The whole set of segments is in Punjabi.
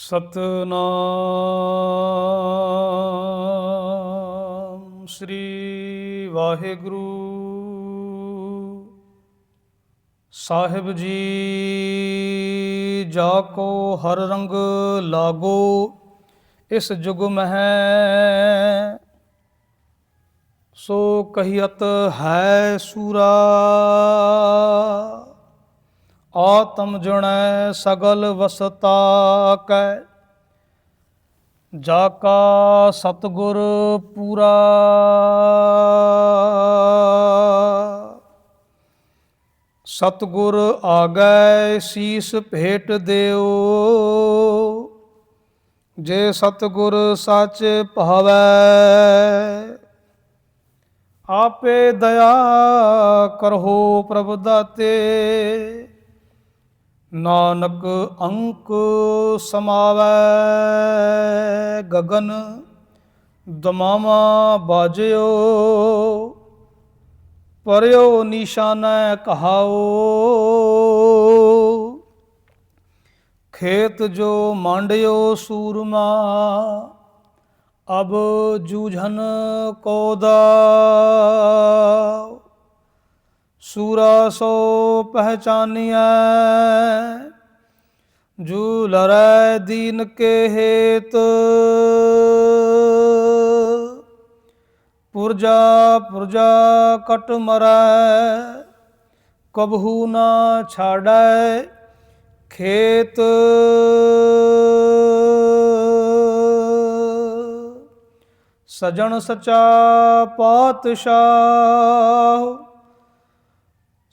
ਸਤਨਾਮ ਸ੍ਰੀ ਵਾਹਿਗੁਰੂ। ਸਾਹਿਬ ਜੀ, ਜਾ ਕੋ ਹਰ ਰੰਗ ਲਾਗੋ, ਇਸ ਜੁਗ ਮਹਿ, ਸੋ ਕਹੀਅਤ ਹੈ ਸੂਰਾ। ਆਤਮ ਜੁਣੈ ਸਗਲ ਵਸਤਾ ਕੈ। ਜਾ ਕਾ ਸਤਗੁਰ ਪੂਰਾ। ਸਤਗੁਰ ਆਗੈ ਸੀਸ ਭੇਟ ਦਿਓ। ਜੇ ਸਤਗੁਰ ਸੱਚ ਭਾਵੈ, ਆਪੇ ਦਇਆ ਕਰਹੋ ਪ੍ਰਭ ਦਾਤੇ। ਨਾਨਕ ਅੰਕ ਸਮਾਵੈ, ਗਗਨ ਦਮਾਮਾ ਬਾਜਿਓ, ਪਰਿਓ ਨਿਸ਼ਾਨੈ ਕਹਾਓ। ਖੇਤ ਜੋ ਮਾਂਡਿਓ ਸੂਰਮਾ, ਅਬ ਜੂਝਨ ਕੋ ਦਾ। ਸੂਰਾ ਸੋ ਪਹਿਚਾਨੀਐ। ਜੂ ਲਰੈ ਦੀਨ ਕੇ ਹੇਤ। ਪੁਰਜਾ ਪੁਰਜਾ ਕਟ ਮਰੈ। ਕਬਹੂ ਨਾ ਛਾੜੈ ਖੇਤ। ਸਜਣ ਸਚਾ ਪਾਤਸ਼ਾਹ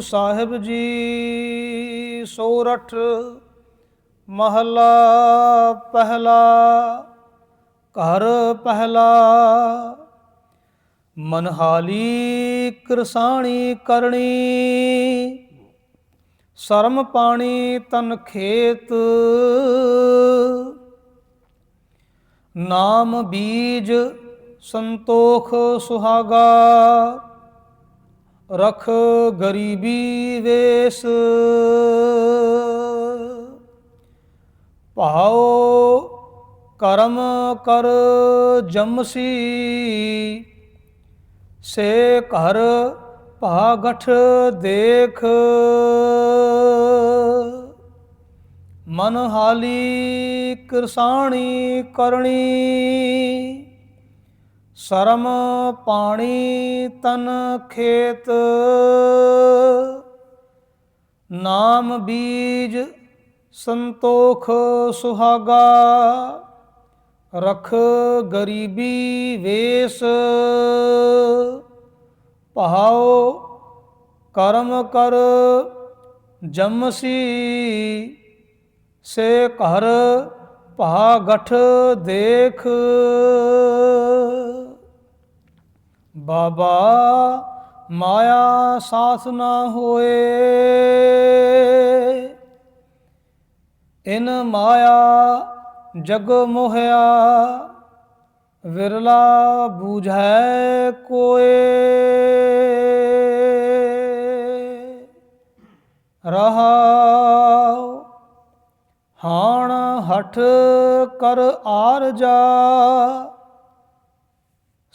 ਸਾਹਿਬ ਜੀ, ਸੋਰਠ ਮਹਲਾ ਪਹਿਲਾ, ਘਰ ਪਹਿਲਾ। ਮਨਹਾਲੀ ਕਿਰਸਾਣੀ ਕਰਨੀ, ਸ਼ਰਮ ਪਾਣੀ ਤਨ ਖੇਤ। ਨਾਮ ਬੀਜ ਸੰਤੋਖ ਸੁਹਾਗਾ। ਰਖ ਗਰੀਬੀ ਵੇਸ। ਭਾਉ ਕਰਮ ਕਰ ਜਮਸੀ ਸੇ ਘਰ ਭਾਗਠ ਦੇਖ। ਮਨ ਹਾਲੀ ਕਿਰਸਾਣੀ ਕਰਨੀ। ਸ਼ਰਮ ਪਾਣੀ ਤਨ ਖੇਤ, ਨਾਮ ਬੀਜ ਸੰਤੋਖ ਸੁਹਾਗਾ, ਰਖ ਗਰੀਬੀ ਵੇਸ, ਭਾਉ ਕਰਮ ਕਰ ਜਮਸੀ ਸੇ ਘਰ ਭਾ ਗਠ ਦੇਖ। ਬਾਬਾ ਮਾਇਆ ਸਾਥ ਨਾ ਹੋਏ। ਇਨ ਮਾਇਆ ਜਗ ਮੋਹਿਆ, ਵਿਰਲਾ ਬੂਝੈ ਕੋਏ। ਰਹਾ ਹਾਣ ਹਠ ਕਰ ਆਰਜਾ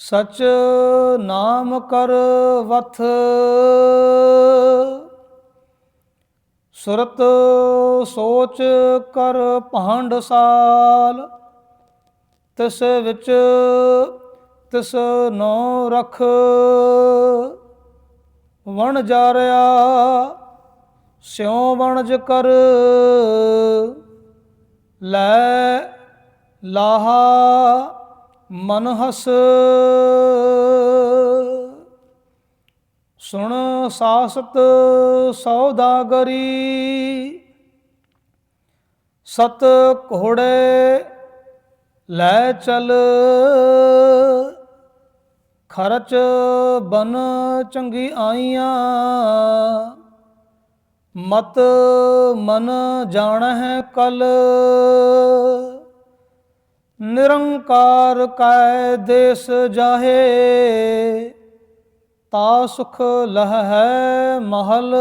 ਸਚ ਨਾਮ ਕਰ ਵਥ। ਸੁਰਤ ਸੋਚ ਕਰ ਭਾਂਡ ਸਾਲ। ਤਿਸ ਵਿੱਚ ਤਿਸ ਨੋ ਰਖ। ਵਣ ਜਾਰਿਆ, ਸਿਉ ਵਣਜ ਕਰ। ਲੈ ਲਾਹਾ ਮਨ ਹਸ। ਸੁਣ ਸਾਸਤ ਸੌਦਾਗਰੀ ਸਤ ਘੋੜੇ ਲੈ ਚਲ। ਖਰਚ ਬਨ ਚੰਗੀ ਆਈਆਂ। ਮਤ ਮਨ ਜਾਣ ਹੈ ਕਲ। ਨਿਰੰਕਾਰ ਕੈ ਦੇਸ ਜਾਹੇ, ਤਾ ਸੁਖ ਲਹ ਹੈ ਮਹਲ।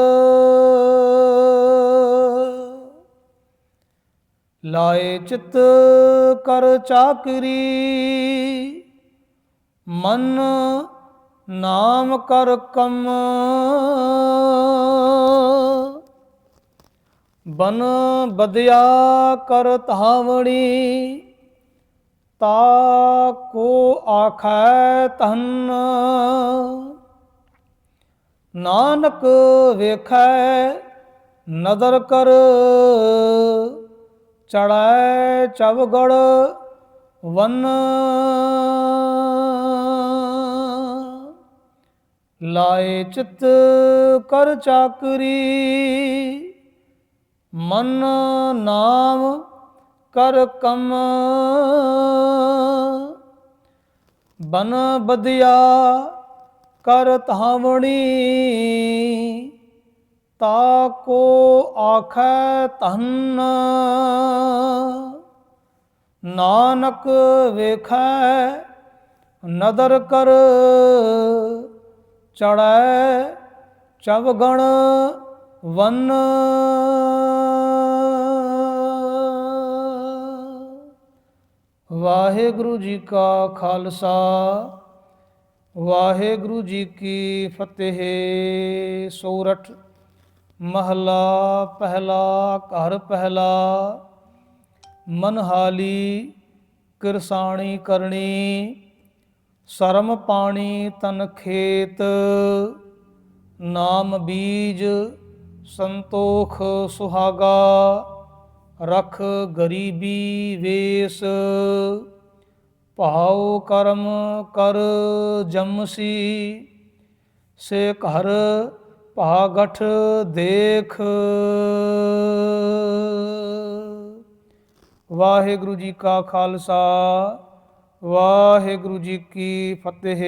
ਲਾਏ ਚਿਤ ਕਰ ਚਾਕਰੀ, ਮਨ ਨਾਮ ਕਰ ਕਮ। ਬਨ ਬਦਿਆ ਕਰ ਧਾਵਣੀ ਤਾ ਕੋ ਆਖੈ ਤਨ ਨਾਨਕ ਵੇਖੈ ਨਦਰ ਕਰ। ਚੜੈ ਚਵਗੜ ਵਨ। ਲਾਏ ਚਿਤ ਕਰ ਚਾਕਰੀ। ਮਨ ਨਾਮ ਕਰ ਕਮ। ਬਨ ਬਦਿਆ ਕਰ ਧਾਵਣੀ। ਤਾ ਕੋ ਆਖੈ ਧਨ। ਨਾਨਕ ਵੇਖੈ ਨਦਰ ਕਰ। ਚੜੈ ਚਵਗਣ ਵਨ। ਵਾਹਿਗੁਰੂ ਜੀ ਕਾ ਖਾਲਸਾ, ਵਾਹਿਗੁਰੂ ਜੀ ਕੀ ਫਤਿਹ। ਸੋਰਠ ਮਹਲਾ ਪਹਿਲਾ, ਘਰ ਪਹਿਲਾ, ਮਨਹਾਲੀ ਕਿਰਸਾਣੀ ਕਰਨੀ, ਸਰਮ ਪਾਣੀ ਤਨ ਖੇਤ, ਨਾਮ ਬੀਜ ਸੰਤੋਖ ਸੁਹਾਗਾ। ਰਖ ਗਰੀਬੀ ਵੇਸ, ਭਾਉ ਕਰਮ ਕਰ ਜਮਸੀ ਸੇ ਘਰ ਭਾਗਠ ਦੇਖ। ਵਾਹਿਗੁਰੂ ਜੀ ਕਾ ਖਾਲਸਾ, ਵਾਹਿਗੁਰੂ ਜੀ ਕੀ ਫਤਿਹ।